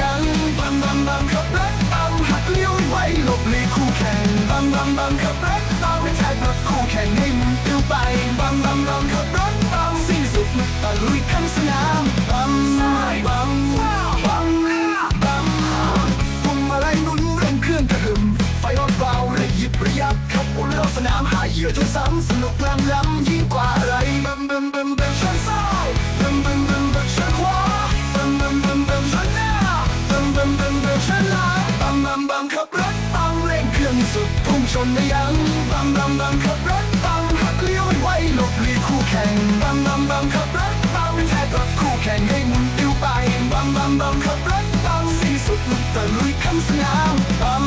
ยังบังบังบังขับรถบังหักเลี้ยวไว้หลบหลีกคู่แข่งบังบังบังขับรถบังแทกรถคู่แข่งให้มุนติ้วไปบังบังบังขับรถบังสิ้นสุดตะลุยข้างสนามบังบังบังบังพวงมาลัยหนุนเร่งเครื่องกระหึ่มไฟรถเบาระยิบระยับขับวนรอบสนามหาเหยื่อจนซ้ำสนุกล้ำล้ำยิ่งกว่า บังบังบังขับรถปังเร่งเครื่องสุดพุ่งชนได้ยังบังบังบังขับรถปังหักเลี้ยวไว้หลบหลีกคู่แข่งบังบังบังขับรถปังแทกรถคู่แข่งให้หมุนติ้วไปบังบังบังขับรถปังสิ้นสุดลุกตะลุยข้างสนาม